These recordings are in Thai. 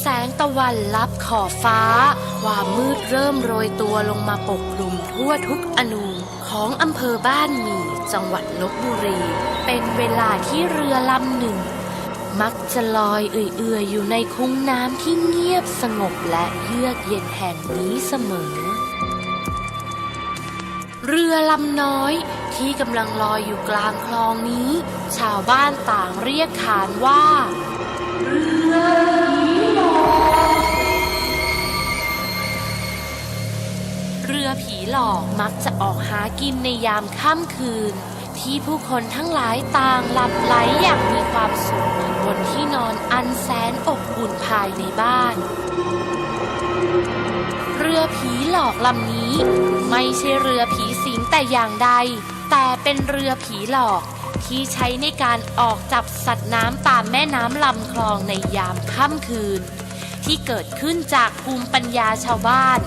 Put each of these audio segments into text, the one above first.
แสงตะวันลับขอบฟ้า ความมืดเริ่มโรยตัวลงมาปกคลุมทั่วทุกอนูของอำเภอบ้านหมี่จังหวัดลบบุรี เป็นเวลาที่เรือลำหนึ่ง มักจะลอยเอื่อยๆ อยู่ในคุ้งน้ำที่เงียบสงบและเยือกเย็นแห่งนี้เสมอ เรือลำน้อยที่กำลังลอยอยู่กลางคลองนี้ ชาวบ้านต่างเรียกขานว่า เรือือผีหลอกมักจะออกหากินในยามค่ำคืน ที่ผู้คนทั้งหลายต่างหลับไหลอย่างมีความสุขบนที่นอนอันแสนอบอุ่นภายในบ้าน เรือผีหลอกลำนี้ ไม่ใช่เรือผีสิงแต่อย่างใด แต่เป็นเรือผีหลอกที่ใช้ในการออกจับสัตว์น้ำตามแม่น้ำลำคลองในยามค่ำคืน ที่เกิดขึ้นจากภูมิปัญญาชาวบ้าน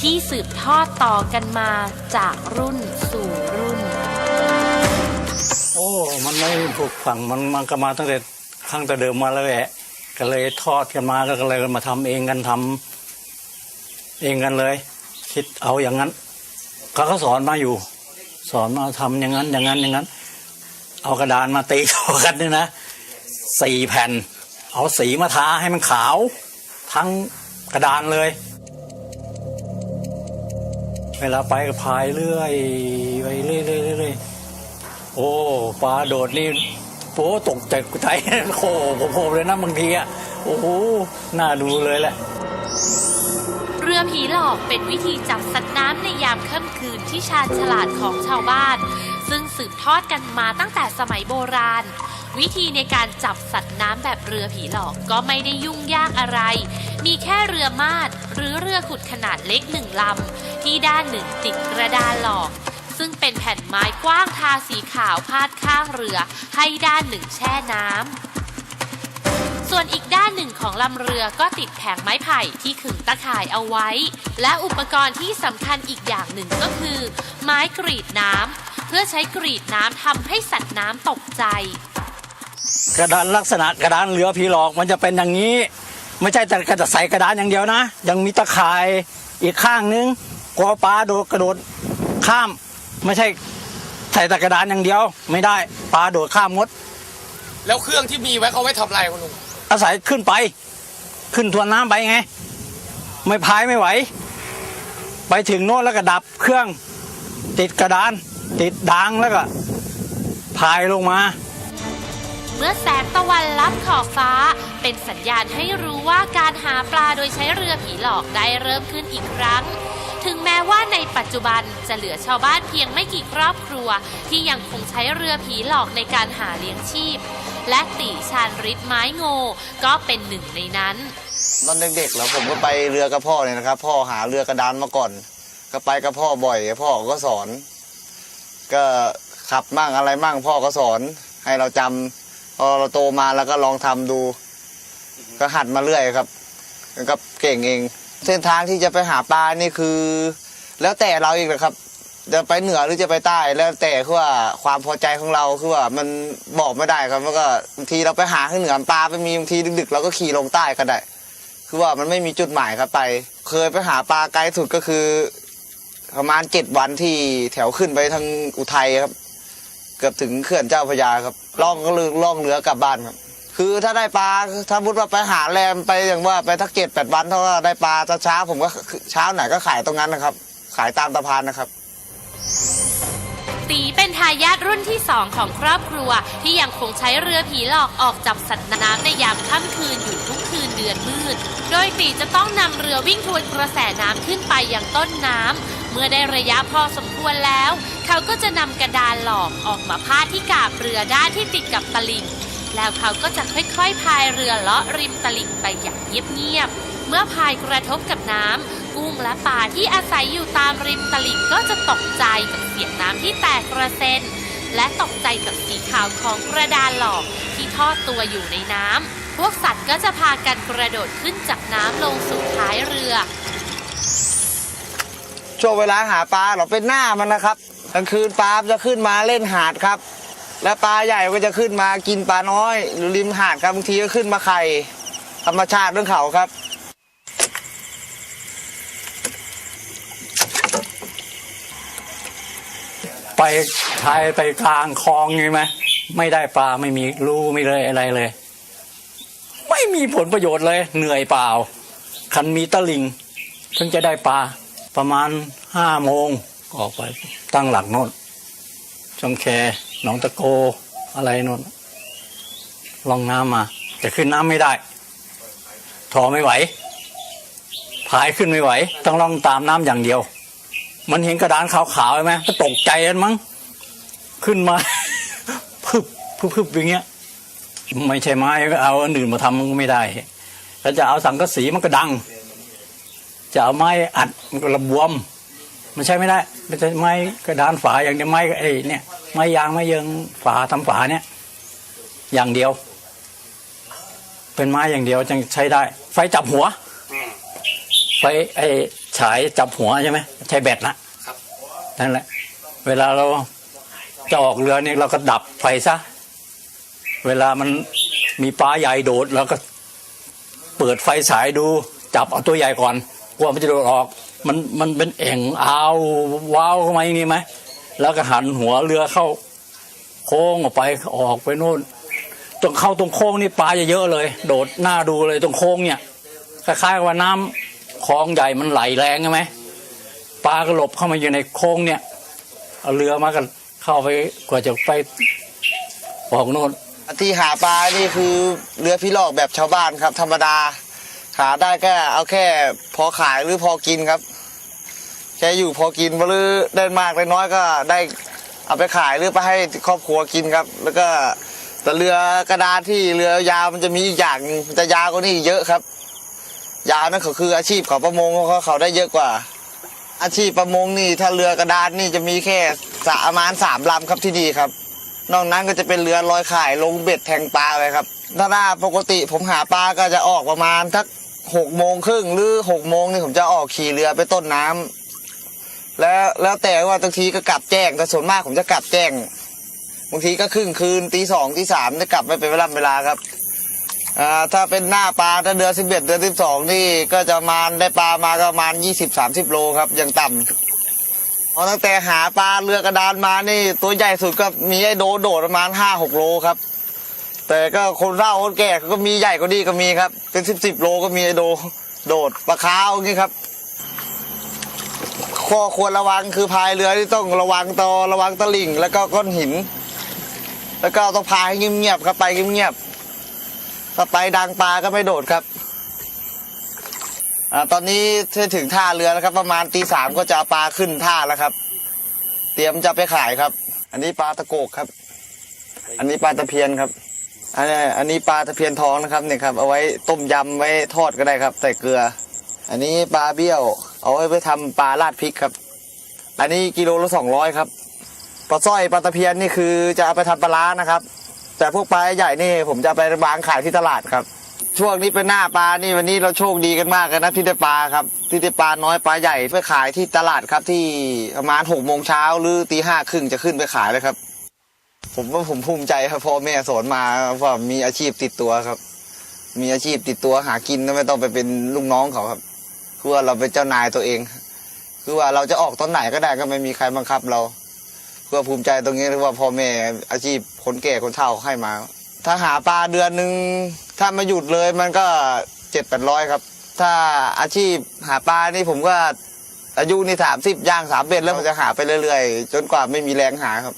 ที่สืบทอดต่อกันมาจากรุ่นสู่รุ่น โอ้ มันไม่ผูกฝังมันมันก็มาตั้งแต่ข้างแต่เดิมมาแล้วแหละก็เลยทอดกันมาก็เลยมาทำเองกันทำเองกันเลย คิดเอาอย่างนั้นเขาก็สอนมาอยู่ สอนมาทำอย่างนั้น อย่างนั้นอย่างนั้น เอากระดานมาตีเขากันเนี่ยนะสี่แผ่น เอาสีมาทาให้มันขาว ทั้งกระดานเลย เวลาไปก็พายเรื่อยไปเรื่อยเรื่อยเรื่อยโอ้ปลาโดดนี่โอ้ตกใจใจโอ้โหเลยนะบางทีอะโอ้โหน่าดูเลยแหละ เรือผีหลอกเป็นวิธีจับสัตว์น้ำในยามค่ำคืนที่ชาญฉลาดของชาวบ้าน ซึ่งสืบทอดกันมาตั้งแต่สมัยโบราณ วิธีในการจับสัตว์น้ำแบบเรือผีหลอกก็ไม่ได้ยุ่งยากอะไร มีแค่เรือมาดหรือเรือขุดขนาดเล็กหนึ่งลำ ที่ด้านหนึ่งติดกระดานหลอก ซึ่งเป็นแผ่นไม้กว้างทาสีขาวพาดข้างเรือ ให้ด้านหนึ่งแช่น้ำส่วนอีกด้านหนึ่งของลำเรือก็ติดแผงไม้ไผ่ที่ขึงตะข่ายเอาไว้ และอุปกรณ์ที่สำคัญอีกอย่างหนึ่งก็คือ ไม้กรีดน้ำเพื่อใช้กรีดน้ำทำให้สัตว์น้ำตกใจ กระดานลักษณะกระดานเรือผีหลอกมันจะเป็นอย่างนี้ ไม่ใช่แต่กระจะใส่กระดานอย่างเดียวนะ ยังมีตะข่ายอีกข้างนึงกลัวปลาโดดกระโดดข้าม ไม่ใช่ใส่แต่กระดานอย่างเดียว ไม่ได้ปลาโดดข้ามมด แล้วเครื่องที่มีไว้เขาไว้ทำอะไรคุณลุงอาศัยขึ้นไป ขึ้นทวนน้ำไปไง ไม่พายไม่ไหว ไปถึงโน่นแล้วก็ดับเครื่อง ติดกระดาน ติดดางแล้วก็พายลงมา เมื่อแสงตะวันลับขอบฟ้า เป็นสัญญาณให้รู้ว่าการหาปลาโดยใช้เรือผีหลอกได้เริ่มขึ้นอีกครั้ง ถึงแม้ว่าในปัจจุบันจะเหลือชาวบ้านเพียงไม่กี่ครอบครัว ที่ยังคงใช้เรือผีหลอกในการหาเลี้ยงชีพ และตีชาญฤทธิ์ไม้โงก็เป็นหนึ่งในนั้นตอนเด็กๆแล้วผมก็ไปเรือกับพ่อเนี่ยนะครับ พ่อหาเรือกระดานมาก่อน ก็ไปกับพ่อบ่อย พ่อก็สอน ก็ขับมั่งอะไรมั่งพ่อก็สอน ให้เราจำ พอเราโตมาแล้วก็ลองทำดู ก็หัดมาเรื่อยครับก็เก่งเอง เส้นทางที่จะไปหาปลานี่คือ แล้วแต่เราอีกนะครับ จะไปเหนือหรือจะไปใต้ แล้วแต่คือว่าความพอใจของเราคือว่ามันบอกไม่ได้ครับแล้วก็บางทีเราไปหาข้างเหนือปลาไปมีบางทีดึกๆเราก็ขี่ลงใต้ก็ได้ คือว่ามันไม่มีจุดหมายครับไป เคยไปหาปลาไกลสุดก็คือ ประมาณเจ็ดวันที่แถวขึ้นไปทางอุทัยครับ กือบถึงเขื่อนเจ้าพระยาครับล่องก็เลยล่องเรือกลับบ้านครับ คือถ้าได้ปลาถ้ามุดว่าไปหาแรมไปอย่างว่าไปทักเจ็ดแปดวันเท่าได้ปลาจะเช้าผมก็เช้าไหนก็ขายตรงนั้นนะครับ ขายตามสะพานนะครับตีเป็นทายาทรุ่นที่สองของครอบครัว ที่ยังคงใช้เรือผีหลอกออกจับสัตว์น้ำในยามค่ำคืนอยู่ทุกคืนเดือนมืด โดยตีจะต้องนำเรือวิ่งทวนกระแสน้ำขึ้นไปยังต้นน้ำเมื่อได้ระยะพอสม ควรแล้ว เขาก็จะนำกระดานหลอกออกมาพาดที่กาบเรือด้านที่ติดกับตลิ่ง แล้วเขาก็จะค่อยๆพายเรือเลาะริมตลิ่งไปอย่างเงียบๆเมื่อพายกระทบกับน้ำกุ้งและปลาที่อาศัยอยู่ตามริมตลิ่งก็จะตกใจกับเสียงน้ำที่แตกกระเซ็นและตกใจกับสีขาวของกระดานหลอกที่ทอดตัวอยู่ในน้ำพวกสัตว์ก็จะพากันกระโดดขึ้นจากน้ำลงสู่ท้ายเรือ ช่วงเวลาหาปลาเราเป็นหน้ามันนะครับกลางคืนปลาจะขึ้นมาเล่นหาดครับ และปลาใหญ่ก็จะขึ้นมากินปลาน้อยหรือริมหาดครับบางทีก็ขึ้นมาไข่ธรรมชาติเรื่องเขาครับไปชายไปกลางคลองใช่ไหมไม่ได้ปลาไม่มีรูไม่เลยอะไรเลย ไม่มีผลประโยชน์เลย เหนื่อยเปล่า คันมีตะลิงถึงจะได้ปลา ประมาณห้าโมงออกไปตั้งหลักโน่นช่องแคหนองตะโกอะไรโน่นลองน้ำมา แต่ขึ้นน้ำไม่ได้ ถอไม่ไหวพายขึ้นไม่ไหว ต้องล่องตามน้ำอย่างเดียว มันเห็นกระดานขาวๆใช่ไหมก็ตกใจกันมั้งขึ้นมาพึบพึบพึบอย่างเงี้ยไม่ใช่ไม้เอาอันอื่นมาทำมันก็ไม่ได้ถ้าจะเอาสังกะสีมันก็ดัง จะเอาไม้อัดมันก็ระบวม มันใช่ไม่ได้ไม่ใช่ไม้กระดานฝาอย่างเดียวไม้ไอ้เนี่ยไม้ยางไม้เยิงฝาทำฝาเนี่ย อย่างเดียว เป็นไม้อย่างเดียวจึงใช้ได้ ไฟจับหัวไฟไอ้ฉายจับหัวใช่ไหมใช้แบตนะครับนั่นแหละ เวลาเราจะออกเรือเนี่ยเราก็ดับไฟซะเวลามันมีปลาใหญ่โดดเราก็เปิดไฟฉายดูจับเอาตัวใหญ่ก่อน กลัวมันจะโดดออก มันมันเป็นเอ่งอ้าวว้าวเข้ามาอย่างนี้ไหมแล้วก็หันหัวเรือเข้า โค้งออกไปออกไปนู่นตรงเข้าตรงโค้งนี่ปลาจะเยอะเลย โดดหน้าดูเลยตรงโค้งเนี่ยคล้ายๆว่าน้ำคลองใหญ่มันไหลแรงใช่ไหมปลาก็หลบเข้ามาอยู่ในโค้งเนี่ยเอาเรือมากันเข้าไปกว่าจะไปออกโน่นที่หาปลานี่คือเรือพิลอกแบบชาวบ้านครับ ธรรมดา หาได้แค่เอาแค่พอขายหรือพอกินครับ แค่อยู่พอกินหรือได้มากได้น้อยก็ได้เอาไปขายหรือไปให้ครอบครัวกินครับ แล้วก็แต่เรือกระดานที่เรือยาวมันจะมีอีกอย่างมันจะยาวกว่านี้เยอะครับ ยาวนั่นก็คืออาชีพของประมงเขาเขาได้เยอะกว่า อาชีพประมงนี่ถ้าเรือกระดานนี่จะมีแค่สะประมาณสามลำครับที่ดีครับ นอกนั้นก็จะเป็นเรือลอยข่ายลงเบ็ดแทงปลาเลยครับ ถ้าหน้าปกติผมหาปลาก็จะออกประมาณทัก หกโมงครึ่งหรือหกโมงนี่ผมจะออกขี่เรือไปต้นน้ำแล้วแล้วแต่ว่าบางทีก็กลับแจ้งแต่ส่วนมากผมจะกลับแจ้งบางทีก็ครึ่งคืนตีสองตีสามจะกลับไม่เป็นเวลาเวลาครับอ่าถ้าเป็นหน้าปลาถ้าเดือนสิบเอ็ดเดือนสิบสองนี่ก็จะมาได้ปลามาก็ประมาณยี่สิบสามสิบโลครับอย่างต่ำเพราะตั้งแต่หาปลาเรือกระดานมานี่ตัวใหญ่สุดก็มีไอ้โดโดดประมาณห้าหกโลครับ แต่ก็คนเฒ่าคนแก่ก็มีใหญ่กว่านี้ก็มีครับ เป็นสิบสิบโลก็มีโดโดดปลาคาวอย่างนี้ครับ ข้อควรระวังคือพายเรือที่ต้องระวังตอระวังตะลิ่ง แล้วก็ก้อนหิน แล้วก็ต้องพายให้เงียบๆครับไปเงียบๆถ้าไปดังปลาก็ไม่โดดครับอตอนนี้ถ้าถึงท่าเรือแล้วครับ ประมาณตีสามก็จะปลาขึ้นท่าแล้วครับ เตรียมจะไปขายครับ อันนี้ปลาตะโกกครับ อันนี้ปลาตะเพียนครับ อันนี้อันนี้ปลาตะเพียนทองนะครับเนี่ยครับเอาไว้ต้มยำไว้ทอดก็ได้ครับ ใส่เกลือ อันนี้ปลาเบี้ยว เอาไว้ไปทำปลาราดพริกครับ อันนี้กิโลละสองร้อยครับปลาสร้อยปลาตะเพียนนี่คือจะเอาไปทำปลาร้านะครับ แต่พวกปลาใหญ่นี่ผมจะไปวางขายที่ตลาดครับ ช่วงนี้เป็นหน้าปลานี่วันนี้เราโชคดีกันมากเลยนะที่ได้ปลาครับ ที่ได้ปลาน้อยปลาใหญ่เพื่อขายที่ตลาดครับที่ประมาณหกโมงเช้าหรือตีห้าครึ่งจะขึ้นไปขายเลยครับ ผมว่าผมภูมิใจครับพ่อแม่สอนมาว่ามีอาชีพติดตัวครับ มีอาชีพติดตัวหากินไม่ต้องไปเป็นลูกน้องเขาครับ คือว่าเราเป็นเจ้านายตัวเอง คือว่าเราจะออกตอนไหนก็ได้ก็ไม่มีใครบังคับเราเพื่อภูมิใจตรงนี้ที่ว่าพ่อแม่อาชีพคนแก่คนเฒ่าให้มา ถ้าหาปลาเดือนหนึ่งถ้ามาหยุดเลยมันก็เจ็ดแปดร้อยครับ ถ้าอาชีพหาปลานี่ผมก็อายุนี่สามสิบย่างสามเบ็ดแล้วผมจะหาไปเรื่อยๆ จนกว่าไม่มีแรงหาครับ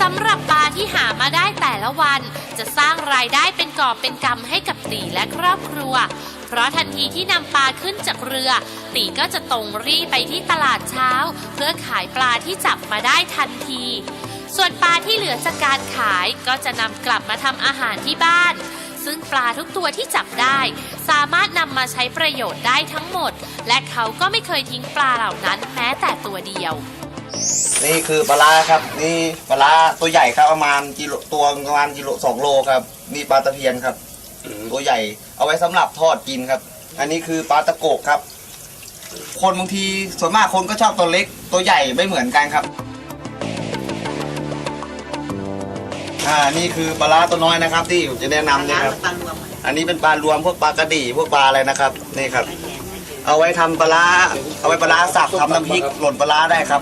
สำหรับปลาที่หามาได้แต่ละวัน จะสร้างรายได้เป็นกอบเป็นกำให้กับตีและครอบครัว เพราะทันทีที่นำปลาขึ้นจากเรือ ตีก็จะตรงรีไปที่ตลาดเช้า เพื่อขายปลาที่จับมาได้ทันที ส่วนปลาที่เหลือจากการขายก็จะนำกลับมาทำอาหารที่บ้าน ซึ่งปลาทุกตัวที่จับได้ สามารถนำมาใช้ประโยชน์ได้ทั้งหมด และเขาก็ไม่เคยทิ้งปลาเหล่านั้นแม้แต่ตัวเดียว นี่คือปลาร้าครับ นี่ปลาร้าตัวใหญ่ครับประมาณกิโลตัวประมาณกิโลสองโลครับ นี่ปลาตะเพียนครับ ตัวใหญ่ เอาไว้สำหรับทอดกินครับ อันนี้คือปลาตะโกกครับ คนบางทีส่วนมากคนก็ชอบตัวเล็ก ตัวใหญ่ไม่เหมือนกันครับอ่านี่คือปลาร้าตัวน้อยนะครับ ที่ผมจะแนะนำนะครับอันนี้เป็นปลารวมพวกปลากระดี่พวกปลาอะไรนะครับนี่ครับ เอาไว้ทำปลาร้าเอาไว้ปลาร้าสับทำน้ำพริกหล่นปลาร้าได้ครับ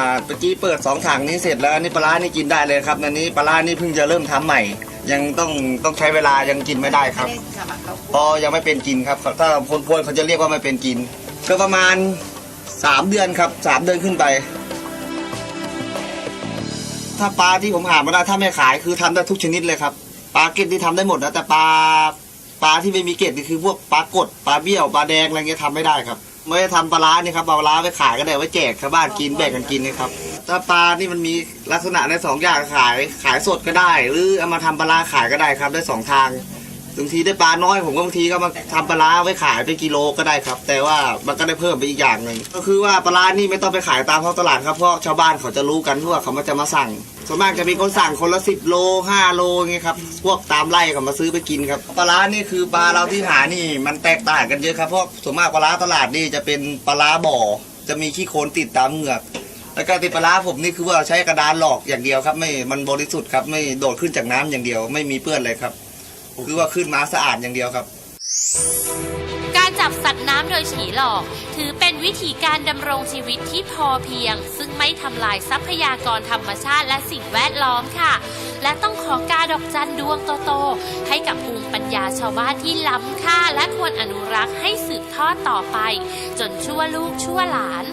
อ่าเมื่อกี้เปิดสองถังนี้เสร็จแล้วอันนี้ปลาร้านี่กินได้เลยครับอันนี้ปลาร้านี่เพิ่งจะเริ่มทำใหม่ ยังต้องต้องใช้เวลายังกินไม่ได้ครับเพราะยังไม่เป็นกินครับ ถ้าคนพวนเขาจะเรียกว่าไม่เป็นกิน ก็ประมาณสามเดือนครับสามเดือนขึ้นไป ถ้าปลาที่ผมหามาได้ถ้าไม่ขายคือทำได้ทุกชนิดเลยครับปลาเกล็ดที่ทำได้หมดนะแต่ปลาปลาที่ไม่มีเกล็ดนี่คือพวกปลากดปลาเบี้ยวปลาแดงอะไรเงี้ยทำไม่ได้ครับ ไม่ได้ทำปลาร้านี่ครับเอาปลาร้าไปขายก็ได้ไว้แจกชาวบ้านกินแบ่งกันกินนะครับถ้าปลานี่มันมีลักษณะในสองอย่างขายขายสดก็ได้ หรือเอามาทำปลาร้าขายก็ได้ครับได้สองทาง บางทีได้ปลาน้อยผมก็บางทีก็มาทำปลาร้าไว้ขายเป็นกิโลก็ได้ครับ แต่ว่ามันก็ได้เพิ่มไปอีกอย่างหนึ่งก็คือว่าปลาร้านี่ไม่ต้องไปขายตามท้องตลาดครับเพราะชาวบ้านเขาจะรู้กันว่าเขามาจะมาสั่งส่วนมากจะมีคนสั่งคนละสิบโลห้าโลอย่างเงี้ยครับพวกตามไร่เขามาซื้อไปกินครับปลาร้านี่คือปลาเราที่หานี่มันแตกต่างกันเยอะครับเพราะส่วนมากปลาร้าตลาดนี่จะเป็นปลาร้าบ่อ จะมีขี้โคลนติดตามเหงือกแล้วก็ติดปลาร้าผมนี่คือว่าใช้กระดานหลอกอย่างเดียวครับไม่มันบริสุทธิ์ครับไม่โดดขึ้นจากน้ำอย่างเดียว ไม่มีเปื้อนเลยครับ คือว่าขึ้นมาสะอาดอย่างเดียวครับ การจับสัตว์น้ำโดยฉีหลอก ถือเป็นวิธีการดำรงชีวิตที่พอเพียง ซึ่งไม่ทำลายทรัพยากรธรรมชาติและสิ่งแวดล้อมค่ะ และต้องขอกาดอกจันดวงโตๆให้กับภูมิปัญญาชาวบ้านที่ล้ำค่า และควรอนุรักษ์ให้สืบทอดต่อไป จนชั่วลูกชั่วหลาน